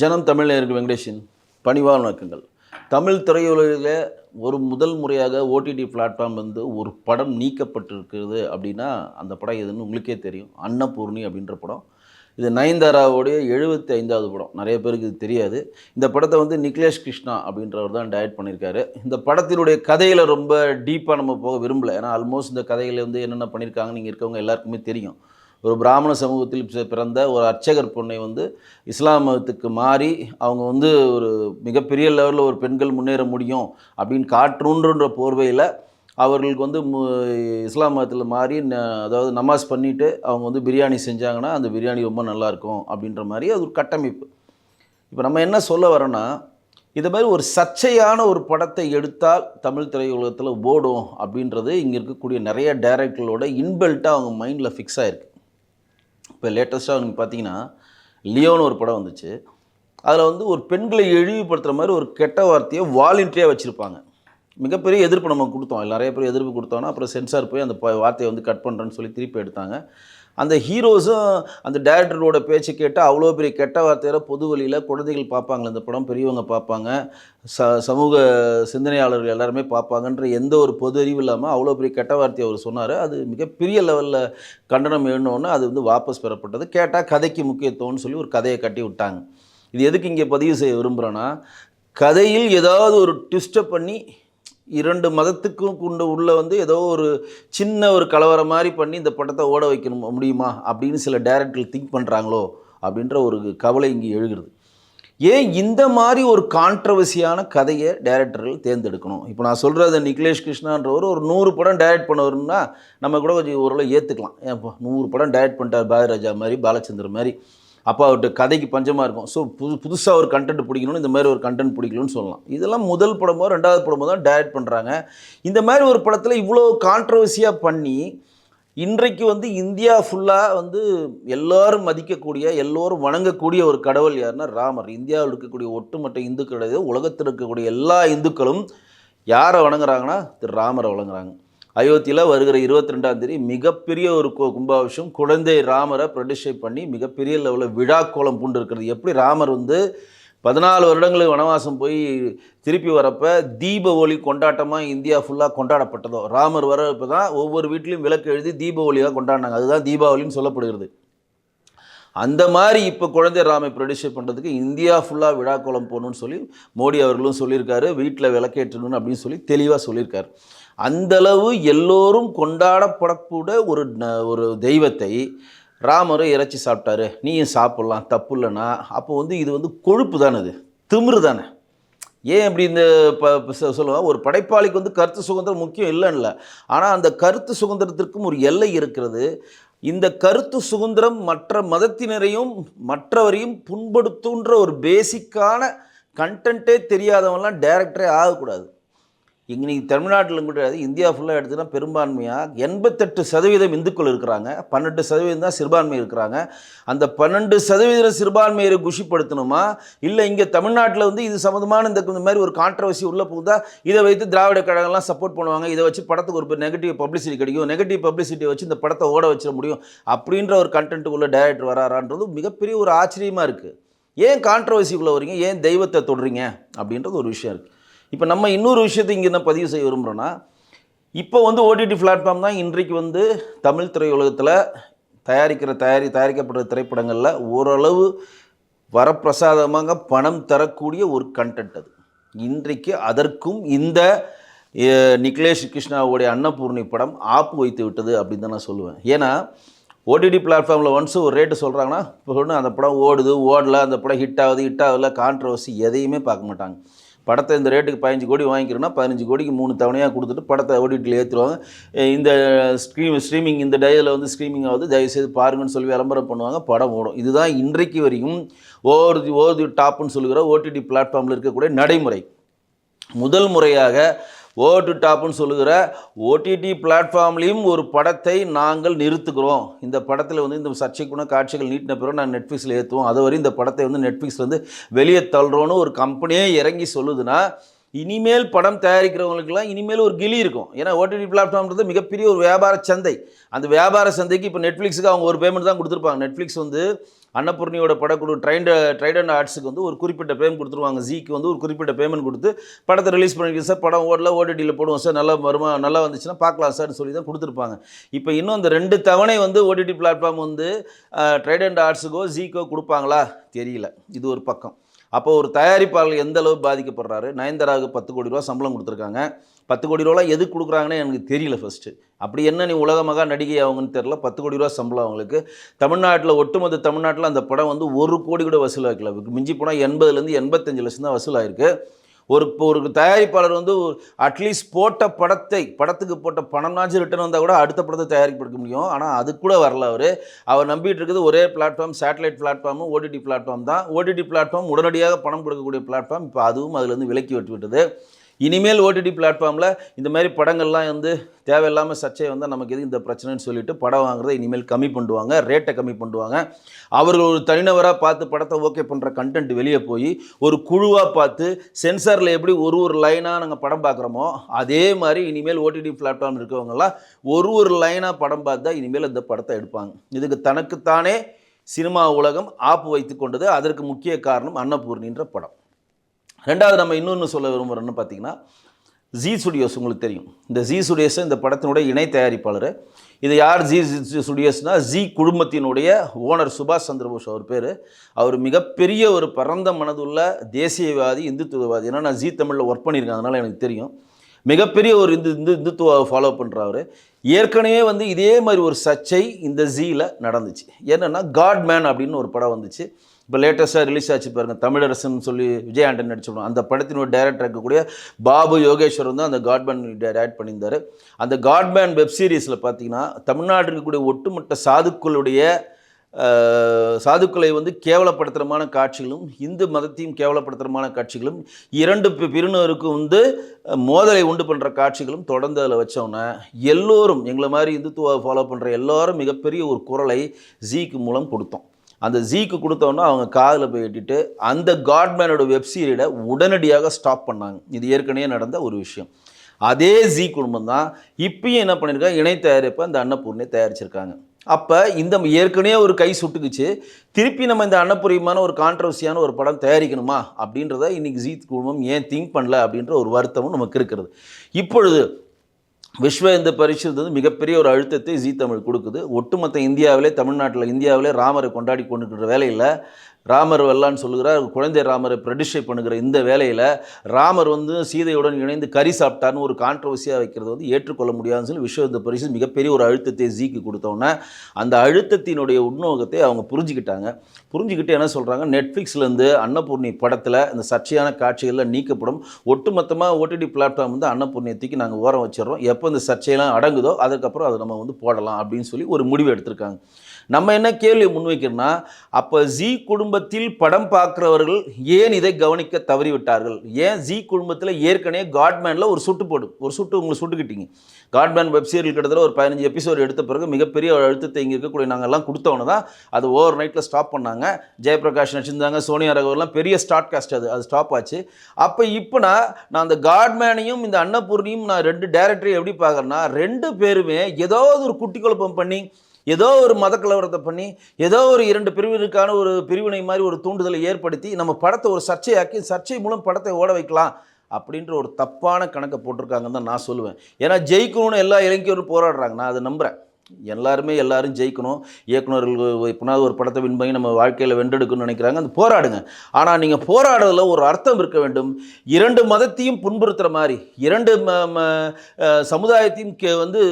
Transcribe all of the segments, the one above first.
ஜனம் தமிழ் நேருக்கு வெங்கடேஷன் பணிவான வணக்கங்கள். தமிழ் திரையுலகில் ஒரு முதல் முறையாக ஓடிடி பிளாட்ஃபார்ம் வந்து ஒரு படம் நீக்கப்பட்டிருக்கிறது அப்படின்னா அந்த படம் எதுன்னு உங்களுக்கே தெரியும். அன்னபூர்ணி அப்படின்ற படம். இது நயன்தாராவுடைய எழுபத்தி ஐந்தாவது படம். நிறைய பேருக்கு இது தெரியாது. இந்த படத்தை வந்து நிக்லேஷ் கிருஷ்ணா அப்படின்றவர் தான் டைரக்ட் பண்ணியிருக்காரு. இந்த படத்தினுடைய கதையில் ரொம்ப டீப்பாக நம்ம போக விரும்பலை. ஏன்னா ஆல்மோஸ்ட் இந்த கதையில் வந்து என்னென்ன பண்ணியிருக்காங்கன்னு நீங்கள் இருக்கவங்க எல்லாருக்குமே தெரியும். ஒரு பிராமண சமூகத்தில் பிறந்த ஒரு அர்ச்சகர் பொண்ணை வந்து இஸ்லாம் மதத்துக்கு மாறி அவங்க வந்து ஒரு மிகப்பெரிய லெவலில் ஒரு பெண்கள் முன்னேற முடியும் அப்படின்னு காட்டுன்ற போர்வையில் அவர்களுக்கு வந்து மு இஸ்லாம் மதத்தில் மாறி ந- அதாவது நமாஸ் பண்ணிவிட்டு அவங்க வந்து பிரியாணி செஞ்சாங்கன்னா அந்த பிரியாணி ரொம்ப நல்லாயிருக்கும் அப்படின்ற மாதிரி அது ஒரு கட்டமைப்பு. இப்போ நம்ம என்ன சொல்ல வரோன்னா இது மாதிரி ஒரு சர்ச்சையான ஒரு படத்தை எடுத்தால் தமிழ் திரையுலகத்தில் ஓடும் அப்படின்றது இங்கே இருக்கக்கூடிய நிறைய டைரக்டர்களோட இன்பெல்ட்டாக அவங்க மைண்டில் ஃபிக்ஸ் ஆகிருக்கு இப்போ லேட்டஸ்ட்டாக நீங்கள் பார்த்தீங்கன்னா லியோன்னு ஒரு படம் வந்துச்சு. அதில் வந்து ஒரு பெண்களை இழிவுபடுத்துகிற மாதிரி ஒரு கெட்ட வார்த்தையை வாலண்டியாக வச்சுருப்பாங்க. மிகப்பெரிய எதிர்ப்பு நம்ம கொடுத்தோம். நிறைய பேர் எதிர்ப்பு கொடுத்தோன்னா அப்புறம் சென்சார் போய் அந்த வார்த்தையை வந்து கட் பண்ணுறேன்னு சொல்லி திருப்பி எடுத்தாங்க. அந்த ஹீரோஸும் அந்த டேரக்டரோட பேச்சு கேட்டால் அவ்வளோ பெரிய கெட்ட வார்த்தையில் பொது வழியில் குழந்தைகள் பார்ப்பாங்களே இந்த படம் பெரியவங்க பார்ப்பாங்க ச சமூக சிந்தனையாளர்கள் எல்லாருமே பார்ப்பாங்கன்ற எந்த ஒரு பொது அறிவு இல்லாமல் அவ்வளோ பெரிய கெட்ட வார்த்தையை அவர் சொன்னார். அது மிகப்பெரிய லெவலில் கண்டனம் எழுந்தோன்னே அது வந்து வாபஸ் பெறப்பட்டது. கேட்டால் கதைக்கு முக்கியத்துவம்னு சொல்லி ஒரு கதையை கட்டி விட்டாங்க. இது எதுக்கு இங்கே பதிவு செய்ய விரும்புகிறேன்னா கதையில் ஏதாவது ஒரு ட்விஸ்ட்டை பண்ணி இரண்டு மதத்துக்கும் கொண்டு உள்ள வந்து ஏதோ ஒரு சின்ன ஒரு கலவரம் மாதிரி பண்ணி இந்த படத்தை ஓட வைக்கணும் முடியுமா அப்படின்னு சில டேரக்டர்கள் திங்க் பண்ணுறாங்களோ அப்படின்ற ஒரு கவலை இங்கே எழுகிறது. ஏன் இந்த மாதிரி ஒரு கான்ட்ரவர்சியான கதையை டேரக்டர்கள் தேர்ந்தெடுக்கணும்? இப்போ நான் சொல்கிறது நிக்லேஷ் கிருஷ்ணான்றவர் ஒரு நூறு படம் டைரக்ட் பண்ணவருன்னா நம்ம கூட கொஞ்சம் ஓரளவு ஏற்றுக்கலாம் ஏன் நூறு படம் டைரக்ட் பண்ணிட்டார் பாரதிராஜா மாதிரி பாலச்சந்தர் மாதிரி. அப்போ அவர்கிட்ட கதைக்கு பஞ்சமாக இருக்கும். ஸோ புது புதுசாக ஒரு கண்டென்ட் பிடிக்கணும்னு இந்த மாதிரி ஒரு கண்டென்ட் பிடிக்கணும்னு சொல்லலாம். இதெல்லாம் முதல் படமோ ரெண்டாவது படமோ தான் டைரக்ட் பண்ணுறாங்க இந்த மாதிரி ஒரு படத்தில் இவ்வளோ கான்ட்ரவர்சியாக பண்ணி இன்றைக்கு வந்து இந்தியா ஃபுல்லாக வந்து எல்லோரும் மதிக்கக்கூடிய எல்லோரும் வணங்கக்கூடிய ஒரு கடவுள் யாருன்னா ராமர். இந்தியாவில் இருக்கக்கூடிய ஒட்டுமொத்த இந்துக்கள் உலகத்தில் இருக்கக்கூடிய எல்லா இந்துக்களும் யாரை வணங்குறாங்கன்னா திரு ராமரை வணங்குறாங்க. அயோத்தியில் வருகிற இருபத்தி ரெண்டாம் தேதி மிகப்பெரிய ஒரு கும்பாபிஷம் குழந்தை ராமரை ப்ரொடியூஷை பண்ணி மிகப்பெரிய லெவலில் விழா கோலம் பூண்டு இருக்கிறது எப்படி ராமர் வந்து பதினாலு வருடங்களுக்கு வனவாசம் போய் திருப்பி வரப்ப தீப ஒளி கொண்டாட்டமாக இந்தியா ஃபுல்லாக கொண்டாடப்பட்டதோ ராமர் வரப்போ தான் ஒவ்வொரு வீட்லேயும் விளக்கு எழுதி தீப ஒளியாக கொண்டாடினாங்க. அதுதான் தீபாவளின்னு சொல்லப்படுகிறது. அந்த மாதிரி இப்போ குழந்தை ராமை ப்ரொடியூஸ் பண்ணுறதுக்கு இந்தியா ஃபுல்லாக விழாக்கோலம் போகணும்னு சொல்லி மோடி அவர்களும் சொல்லியிருக்காரு. வீட்டில் விளக்கேற்றணும் அப்படின்னு சொல்லி தெளிவாக சொல்லியிருக்காரு. அந்தளவு எல்லோரும் கொண்டாடப்படக்கூட ஒரு ஒரு தெய்வத்தை ராமர் இறைச்சி சாப்பிட்டாரு நீயும் சாப்பிட்லாம் தப்பு இல்லைன்னா. அப்போ வந்து இது வந்து கொழுப்பு தானே இது? திமிரு தானே? ஏன் இப்படி இந்த ப சொல்லுவேன் ஒரு படைப்பாளிக்கு வந்து கருத்து சுதந்திரம் முக்கியம் இல்லைன்னு இல்லை ஆனால் அந்த கருத்து சுதந்திரத்திற்கும் ஒரு எல்லை இருக்கிறது. இந்த கருத்து சுதந்திரம் மற்ற மதத்தினரையும் மற்றவரையும் புண்படுத்துன்ற ஒரு பேசிக்கான கண்டென்ட்டே தெரியாதவன்லாம் டேரக்டரே ஆகக்கூடாது. இன்னைக்கு தமிழ்நாட்டிலும் தமிழ்நாட்டில் கூட கிடையாது இந்தியா ஃபுல்லாக எடுத்துன்னா பெரும்பான்மையாக எண்பத்தெட்டு சதவீதம் இந்துக்கள் இருக்கிறாங்க. பன்னெண்டு சதவீதம் தான் சிறுபான்மை இருக்கிறாங்க. அந்த பன்னெண்டு சதவீத சிறுபான்மையை குஷிப்படுத்தணுமா? இல்லை இங்கே தமிழ்நாட்டில் வந்து இது சம்மந்தமான இந்த மாதிரி ஒரு கான்ட்ரவர்சி உள்ளே போகுதா? இதை வைத்து திராவிட கழகம்லாம் சப்போர்ட் பண்ணுவாங்க. இதை வச்சு படத்துக்கு ஒரு நெகட்டிவ் பப்ளிசிட்டி கிடைக்கும். நெகட்டிவ் பப்ளிசிட்டியை வச்சு இந்த படத்தை ஓட வச்சிட முடியும். அப்படின்ற ஒரு கண்டென்ட் உள்ள டைரக்டர் வராரான்றது மிகப்பெரிய ஒரு ஆச்சரியமாக இருக்குது ஏன் கான்ட்ரவர்சிக்குள்ளே வரீங்க ஏன் தெய்வத்தை தொடுறீங்க? அப்படின்றது ஒரு விஷயம் இருக்குது இப்போ நம்ம இன்னொரு விஷயத்தை இங்கே என்ன பதிவு செய்ய விரும்புகிறோன்னா இப்போ வந்து ஓடிடி பிளாட்ஃபார்ம் தான் இன்றைக்கு வந்து தமிழ் திரையுலகத்தில் தயாரிக்கிற தயாரி தயாரிக்கப்படுற திரைப்படங்களில் ஓரளவு வரப்பிரசாதமாக பணம் தரக்கூடிய ஒரு கண்டென்ட் அது. இன்றைக்கு அதற்கும் இந்த நிக்லேஷ் கிருஷ்ணாவுடைய அன்னபூர்ணி படம் ஆப்பு வைத்து விட்டது அப்படின்னு தான் நான் சொல்லுவேன். ஏன்னா ஓடிடி பிளாட்ஃபார்மில் ஒன்ஸ் ஒரு ரேட்டு சொல்கிறாங்கன்னா இப்போ அந்த படம் ஓடுது ஓடல அந்த படம் ஹிட் ஆகுது ஹிட் ஆகல கான்ட்ரவர்சி எதையுமே பார்க்க மாட்டாங்க. படத்தை இந்த ரேட்டுக்கு பதினஞ்சு கோடி வாங்கிக்கிறோன்னா பதினஞ்சு கோடிக்கு மூணு தவணையாக கொடுத்துட்டு படத்தை ஓடிட்டில் ஏற்றுருவாங்க இந்த ஸ்ட்ரீம் ஸ்ட்ரீமிங் இந்த டேயில் வந்து ஸ்ட்ரீமிங் ஆகுது. தயவுசெய்து பாருங்கன்னு சொல்லி விளம்பரம் பண்ணுவாங்க. படம் ஓடும். இதுதான் இன்றைக்கு வரையும் ஓவர் ஓவர் தி டாப்னு சொல்லுகிற ஓடிடி பிளாட்ஃபார்மில் இருக்கக்கூடிய நடைமுறை. முதல் முறையாக ஓ டு டாப்னு சொல்லுகிற ஓடிடி பிளாட்ஃபார்ம்லேயும் ஒரு படத்தை நாங்கள் நிறுத்துகிறோம். இந்த படத்தில் வந்து இந்த சர்ச்சைக்குண காட்சிகள் நீட்டின பிறகு நான் நெட்ஃப்ளிக்ஸில் ஏற்றுவோம் அது வரை இந்த படத்தை வந்து நெட்ஃப்ளிக்ஸ்லேருந்து வெளியே தள்ளுறோன்னு ஒரு கம்பெனியே இறங்கி சொல்லுதுன்னா இனிமேல் படம் தயாரிக்கிறவங்களுக்குலாம் இனிமேல் ஒரு கிளி இருக்கும். ஏன்னா ஓடிடி பிளாட்ஃபார்ம்ன்றது மிகப்பெரிய ஒரு வியாபார சந்தை. அந்த வியாபார சந்தைக்கு இப்போ நெட்ஃப்ளிக்ஸுக்கு அவங்க ஒரு பேமெண்ட் தான் கொடுத்துருப்பாங்க. நெட்ஃப்ளிக்ஸ் வந்து அன்னபூர்ணியோட படக்குழு ட்ரைண்ட் ட்ரைடன் ஆர்ட்ஸுக்கு வந்து ஒரு குறிப்பிட்ட பேமெண்ட் கொடுத்துருவாங்க. ஜிக்கு வந்து ஒரு குறிப்பிட்ட பேமெண்ட் கொடுத்து படத்தை ரிலீஸ் பண்ணிருக்கேன் சார் படம் ஓடல ஓடிடியில் போடுவோம் சார் நல்லா வருமா நல்லா வந்துச்சுன்னா பார்க்கலாம் சார்னு சொல்லி தான் கொடுத்துருப்பாங்க. இப்போ இன்னும் அந்த ரெண்டு தவணை வந்து ஓடிடி பிளாட்ஃபார்ம் வந்து ட்ரைடன் ஆர்ட்ஸுக்கோ ஜிக்கோ கொடுப்பாங்களா? தெரியல. இது ஒரு பக்கம். அப்போ ஒரு தயாரிப்பாளர் எந்த அளவு பாதிக்கப்படுறாரு? நயன்தாராவுக்கு பத்து கோடி ரூபா சம்பளம் கொடுத்துருக்காங்க. பத்து கோடி ரூபாலாம் எது கொடுக்குறாங்கன்னு எனக்கு தெரியல ஃபஸ்ட்டு அப்படி என்ன நீ உலக மகா நடிகை அவங்கன்னு தெரில பத்து கோடி ரூபா சம்பளம் அவங்களுக்கு. தமிழ்நாட்டில் ஒட்டுமொத்த தமிழ்நாட்டில் அந்த படம் வந்து ஒரு கோடி கூட வசூலாக்கல. மிஞ்சி போனால் எண்பதுலேருந்து எண்பத்தஞ்சு லட்சம் தான் வசூலாயிருக்கு. ஒரு இப்போ ஒரு தயாரிப்பாளர் வந்து அட்லீஸ்ட் போட்ட படத்தை படத்துக்கு போட்ட பணம்னாச்சும் ரிட்டர்ன் வந்தால் கூட அடுத்த படத்தை தயாரிப்படுத்த முடியும். ஆனால் அது கூட வரல அவர். அவர் நம்பிட்டு இருக்குது ஒரே பிளாட்ஃபார்ம் சேட்டலைட் பிளாட்ஃபார்மும் ஓடிடி பிளாட்ஃபார்ம் தான். ஓடிடி பிளாட்ஃபார்ம் உடனடியாக பணம் கொடுக்கக்கூடிய பிளாட்ஃபார்ம் இப்போ அதுவும் அதுலேருந்து விலக்கி விட்டு விட்டது இனிமேல் ஓடிடி பிளாட்ஃபார்மில் இந்த மாதிரி படங்கள்லாம் வந்து தேவையில்லாமல் சர்ச்சை வந்தால் நமக்கு எது இந்த பிரச்சனைன்னு சொல்லிட்டு படம் வாங்குறதை இனிமேல் கம்மி பண்ணுவாங்க ரேட்டை கம்மி பண்ணுவாங்க. அவர்கள் ஒரு தனிநபராக பார்த்து படத்தை ஓகே பண்ணுற கண்டென்ட் வெளியே போய் ஒரு குழுவாக பார்த்து சென்சாரில் எப்படி ஒரு ஒரு லைனாக நாங்கள் படம் பார்க்குறோமோ அதே மாதிரி இனிமேல் ஓடிடி பிளாட்ஃபார்ம் இருக்கவங்கலாம் ஒரு ஒரு லைனாக படம் பார்த்தா இனிமேல் இந்த படத்தை எடுப்பாங்க. இதுக்கு தனக்குத்தானே சினிமா உலகம் ஆப்பு வைத்து கொண்டது. அதற்கு முக்கிய காரணம் அன்னபூர்ணின்ற படம். ரெண்டாவது நம்ம இன்னொன்று சொல்ல விரும்புகிறோன்னு பார்த்தீங்கன்னா ஜி ஸ்டுடியோஸ் உங்களுக்கு தெரியும். இந்த ஜி ஸ்டுடியோஸ் இந்த படத்தினுடைய இணை தயாரிப்பாளர். இது யார் ஜி ஸ்டுடியோஸ்னால் ஜி குடும்பத்தினுடைய ஓனர் சுபாஷ் சந்திரபோஸ் அவர் பேர். அவர் மிகப்பெரிய ஒரு பரந்த மனதுள்ள தேசியவாதி இந்துத்துவவாதி. ஏன்னா நான் ஜி தமிழில் ஒர்க் பண்ணியிருக்கேன் அதனால் எனக்கு தெரியும். மிகப்பெரிய ஒரு இந்து இந்து இந்துத்துவாவை ஃபாலோ பண்ணுறவர் ஏற்கனவே வந்து இதே மாதிரி ஒரு சர்ச்சை இந்த ஜியில் நடந்துச்சு. என்னென்னா காட் மேன் அப்படின்னு ஒரு படம் வந்துச்சு. இப்போ லேட்டஸ்ட்டாக ரிலீஸ் ஆச்சு பாருங்கள் தமிழரசன் சொல்லி விஜய் ஆண்டன் நடிச்சிருக்கோம் அந்த படத்தினோட டைரக்டர் இருக்கக்கூடிய பாபு யோகேஸ்வர் வந்து அந்த காட்மேன் டைரக்ட் பண்ணியிருந்தார். அந்த காட்மேன் வெப் சீரிஸில் பார்த்தீங்கன்னா தமிழ்நாட்டில் இருக்கக்கூடிய ஒட்டுமொத்த சாதுக்களுடைய சாதுக்களை வந்து கேவலப்படுத்துகிறமான காட்சிகளும் இந்து மதத்தையும் கேவலப்படுத்துகிறமான காட்சிகளும் இரண்டு பி- பிரிவினருக்கும் வந்து மோதலை உண்டு பண்ணுற காட்சிகளும் தொடர்ந்து அதில் வச்சோன்னே எல்லோரும் எங்களை மாதிரி இந்துத்துவ ஃபாலோ பண்ணுற எல்லாரும் மிகப்பெரிய ஒரு குரலை ஜீக்கு மூலம் கொடுத்தோம். அந்த ஜீக்கு கொடுத்தோன்னா அவங்க காதில் போய் எட்டிட்டு அந்த காட்மேனோட வெப்சீரியடை உடனடியாக ஸ்டாப் பண்ணாங்க. இது ஏற்கனவே நடந்த ஒரு விஷயம். அதே ஜீ குடும்பம் தான் இப்பயும் என்ன பண்ணியிருக்காங்க இணை தயாரிப்பை அந்த அன்னபூர்ணியை தயாரிச்சிருக்காங்க. அப்போ இந்த ஏற்கனவே ஒரு கை சுட்டுக்குச்சு. திருப்பி நம்ம இந்த அன்னபூரியமான ஒரு கான்ட்ரவர்சியான ஒரு படம் தயாரிக்கணுமா? அப்படின்றத இன்றைக்கி ஜீ குடும்பம் ஏன் திங்க் பண்ணல அப்படின்ற ஒரு வருத்தமும் நமக்கு இருக்கிறது. இப்பொழுது விஸ்வ இந்து பரிஷத் வந்து மிகப்பெரிய ஒரு அழுத்தத்தை ஜீ தமிழ் கொடுக்குது. ஒட்டுமொத்த இந்தியாவிலே தமிழ்நாட்டில் இந்தியாவிலே ராமரை கொண்டாடி கொண்டுக்கிற வேலையில் ராமர் வெல்லான்னு சொல்லுகிறார். குழந்தை ராமரை பிரடிஷை பண்ணுகிற இந்த வேலையில் ராமர் வந்து சீதையுடன் இணைந்து கறி சாப்பிட்டார்னு ஒரு கான்ட்ரவர்சியாக வைக்கிறது வந்து ஏற்றுக்கொள்ள முடியாதுன்னு சொல்லி விஸ்வ பரிசு மிகப்பெரிய ஒரு அழுத்தத்தை ஜீக்கு கொடுத்தோன்னே அந்த அழுத்தத்தினுடைய உட்நோகத்தை அவங்க புரிஞ்சுக்கிட்டாங்க. புரிஞ்சுக்கிட்டு என்ன சொல்கிறாங்க நெட்ஃப்ளிக்ஸ்லேருந்து அன்னபூர்ணி படத்தில் இந்த சர்ச்சையான காட்சிகளில் நீக்கப்படும். ஒட்டுமொத்தமாக ஓடிடி பிளாட்ஃபார்ம் வந்து அன்னபூர்ணியத்துக்கு நாங்கள் ஓரம் வச்சிடுறோம். எப்போ இந்த சர்ச்சையெல்லாம் அடங்குதோ அதுக்கப்புறம் அதை நம்ம வந்து போடலாம் அப்படின்னு சொல்லி ஒரு முடிவு எடுத்திருக்காங்க. நம்ம என்ன கேள்வி முன்வைக்கிறோம்னா அப்போ ஜி குடும்பத்தில் படம் பார்க்குறவர்கள் ஏன் இதை கவனிக்க தவறிவிட்டார்கள்? ஏன் ஜி குடும்பத்தில் ஏற்கனவே காட்மேனில் ஒரு சுட்டு போடும் ஒரு சுட்டு உங்களை சுட்டுக்கிட்டீங்க. காட்மேன் வெப் சீரியல் ஒரு பதினஞ்சு எபிசோடு எடுத்த பிறகு மிகப்பெரிய ஒரு அழுத்தத்தை இங்கே இருக்கக்கூடிய நாங்கள்லாம் கொடுத்தவனு தான் அது ஓவர் நைட்டில் ஸ்டாப் பண்ணாங்க. ஜெயபிரகாஷ் நடிச்சிருந்தாங்க சோனியா ரகவர்லாம் பெரிய ஸ்டார்ட் காஸ்ட் அது அது ஸ்டாப் ஆச்சு. அப்போ இப்போ நான் நான் அந்த காட்மேனையும் இந்த அன்னபூர்ணியும் நான் ரெண்டு டேரக்டரையும் எப்படி பார்க்குறேன்னா ரெண்டு பேருமே ஏதாவது ஒரு குட்டி குழப்பம் பண்ணி ஏதோ ஒரு மத கலவரத்தை பண்ணி ஏதோ ஒரு இரண்டு பிரிவினருக்கான ஒரு பிரிவினை மாதிரி ஒரு தூண்டுதலை ஏற்படுத்தி நம்ம படத்தை ஒரு சர்ச்சையாக்கி சர்ச்சை மூலம் படத்தை ஓட வைக்கலாம் அப்படின்ற ஒரு தப்பான கணக்கை போட்டிருக்காங்கன்னு தான் நான் சொல்லுவேன். ஏன்னா ஜெயிக்கணும்னு எல்லா இளைஞரும் போராடுறாங்க. நான் அதை நம்புகிறேன் எல்லாருமே எல்லாரும் ஜெயிக்கணும். இயக்குனர்கள் எப்படினாவது ஒரு படத்தை வின் பண்ணி நம்ம வாழ்க்கையில் வென்றெடுக்கணும்னு நினைக்கிறாங்க. அந்த போராடுங்க. ஆனால் நீங்கள் போராடுறதுல ஒரு அர்த்தம் இருக்க வேண்டும். இரண்டு மதத்தையும் புண்படுத்துகிற மாதிரி இரண்டு ம- ம- சமுதாயத்தையும் கே வந்து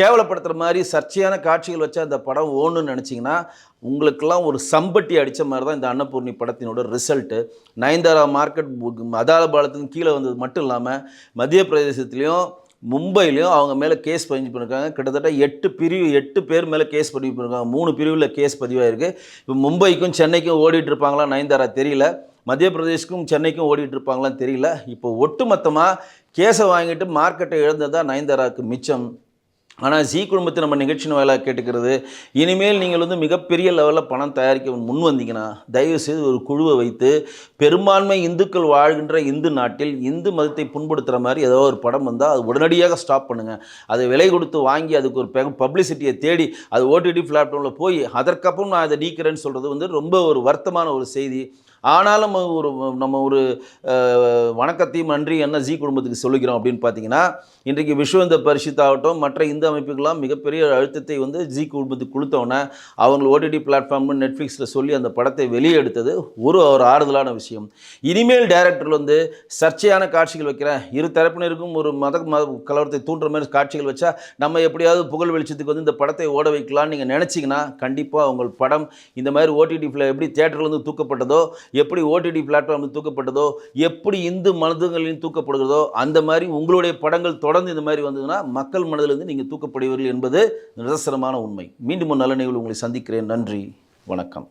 கேவலப்படுத்துகிற மாதிரி சர்ச்சையான காட்சிகள் வச்சு அந்த படம் ஓணுன்னு நினச்சிங்கன்னா உங்களுக்கெல்லாம் ஒரு சம்பட்டி அடித்த மாதிரி தான் இந்த அன்னபூர்ணி படத்தினோட ரிசல்ட்டு நயன்தாரா மார்க்கெட் அதால பாலத்தின் கீழே வந்தது மட்டும் இல்லாமல் மத்திய பிரதேசத்துலேயும் மும்பையிலையும் அவங்க மேலே கேஸ் பதிவு பண்ணியிருக்காங்க கிட்டத்தட்ட எட்டு பிரிவு எட்டு பேர் மேலே கேஸ் பதிவு பண்ணியிருக்காங்க மூணு பிரிவில் கேஸ் பதிவாயிருக்கு. இப்போ மும்பைக்கும் சென்னைக்கும் ஓடிட்டு இருப்பாங்களா நயன்தாரா தெரியல. மத்திய பிரதேஷ்க்கும் சென்னைக்கும் ஓடிட்டு இருப்பாங்களான்னு தெரியல. இப்போ ஒட்டுமொத்தமாக கேஸை வாங்கிட்டு மார்க்கெட்டை தான் நயன்தாராவுக்கு மிச்சம். ஆனால் ஜி குடும்பத்தை நம்ம நிகழ்ச்சி வாயிலாக கேட்டுக்கிறது இனிமேல் நீங்கள் வந்து மிகப்பெரிய லெவலில் பணம் தயாரிக்க முன் வந்தீங்கன்னா தயவு செய்து ஒரு குழுவை வைத்து பெரும்பான்மை இந்துக்கள் வாழ்கின்ற இந்து நாட்டில் இந்து மதத்தை புண்படுத்துகிற மாதிரி ஏதோ ஒரு படம் வந்தால் அது உடனடியாக ஸ்டாப் பண்ணுங்கள் அதை விலை கொடுத்து வாங்கி அதுக்கு ஒரு பப்ளிசிட்டியை தேடி அது ஓடிடி பிளாட்ஃபார்மில் போய் அதற்கப்புறம் நான் அதை நீக்கிறேன்னு சொல்கிறது வந்து ரொம்ப ஒரு வருத்தமான ஒரு செய்தி. ஆனாலும் ஒரு நம்ம ஒரு வணக்கத்தையும் நன்றி என்ன ஜி குடும்பத்துக்கு சொல்லுகிறோம் அப்படின்னு பார்த்தீங்கன்னா இன்றைக்கு விஸ்வ இந்த பரிசுத்தாகட்டும் மற்ற இந்து அமைப்புகள்லாம் மிகப்பெரிய அழுத்தத்தை வந்து ஜி குடும்பத்துக்கு கொடுத்தோன்னே அவங்க ஓடிடி பிளாட்ஃபார்ம்னு நெட்ஃப்ளிக்ஸில் சொல்லி அந்த படத்தை வெளியே எடுத்தது ஒரு ஒரு ஆறுதலான விஷயம். இனிமேல் டைரக்டர் வந்து சர்ச்சையான காட்சிகள் வைக்கிறேன். இரு தரப்பினருக்கும் ஒரு மத மத கலவரத்தை தூண்டுற மாதிரி காட்சிகள் வச்சா நம்ம எப்படியாவது புகழ் வெளிச்சத்துக்கு வந்து இந்த படத்தை ஓட வைக்கலாம்னு நீங்கள் நினச்சிங்கன்னா கண்டிப்பாக உங்கள் படம் இந்த மாதிரி ஓடிடி எப்படி தேட்டர்லேருந்து தூக்கப்பட்டதோ எப்படி ஓடிடி பிளாட்ஃபார்ம் தூக்கப்பட்டதோ எப்படி இந்து மனதுகளில் தூக்கப்படுகிறதோ அந்த மாதிரி உங்களுடைய படங்கள் தொடர்ந்து இந்த மாதிரி வந்ததுன்னா மக்கள் மனதிலிருந்து நீங்கள் தூக்கப்படுவீர்கள் என்பது நிதர்சனமான உண்மை. மீண்டும் ஒரு நல்ல நிகழ்வு உங்களை சந்திக்கிறேன். நன்றி. வணக்கம்.